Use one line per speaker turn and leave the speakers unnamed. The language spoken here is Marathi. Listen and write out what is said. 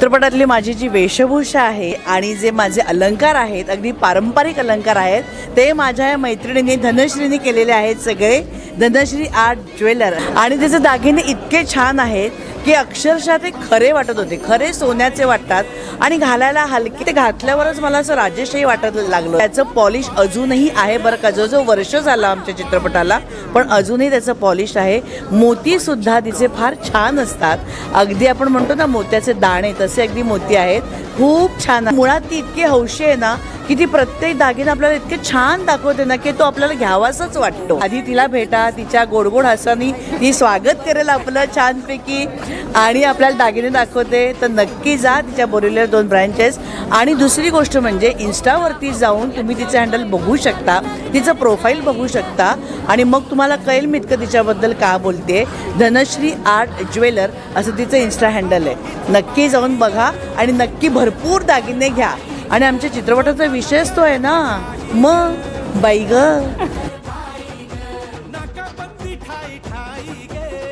चित्रपटातली माझी जी वेशभूषा आहे आणि जे माझे अलंकार आहेत अगदी पारंपरिक अलंकार आहेत ते माझ्या या मैत्रिणींनी केलेले आहेत सगळे. Dhanashree art jeweller. आणि त्याचे दागिने इतके छान आहेत की अक्षरशः ते खरे वाटत होते. खरे सोन्याचे वाटतात. आणि घालायला हलकी ते घातल्यावरच मला असं राजेशही वाटत लागलं. त्याचं पॉलिश अजूनही आहे बरं का? जो जो वर्ष झाला आमच्या चित्रपटाला पण अजूनही त्याचं पॉलिश आहे. मोती सुद्धा तिचे फार छान असतात. अगदी आपण म्हणतो ना मोत्याचे दाणे तसे अगदी मोती आहेत. खूप छान. मुळात ती इतकी हौशी आहे ना की ती प्रत्येक दागिना आपल्याला इतके छान दाखवते ना की तो आपल्याला घ्यावासच वाटतो. आधी तिला भेटा तिच्या गोडगोड हसानी ती स्वागत करेल आपलं छानपैकी. आणि आपल्याला दागिने दाखवते तर नक्की जा तिच्या बोरिवलीवर दोन ब्रँचेस आणि दुसरी गोष्ट म्हणजे इन्स्टावरती जाऊन तुम्ही तिचं हँडल बघू शकता तिचं प्रोफाईल बघू शकता. आणि मग तुम्हाला कळेल मी इतकं तिच्याबद्दल का बोलते. धनश्री आर्ट ज्वेलर असं तिचं इन्स्टा हँडल आहे. नक्की जाऊन बघा आणि नक्की भरपूर दागिने घ्या. आणि आमच्या चित्रपटाचा विषयच तो आहे ना. मग बाई ग.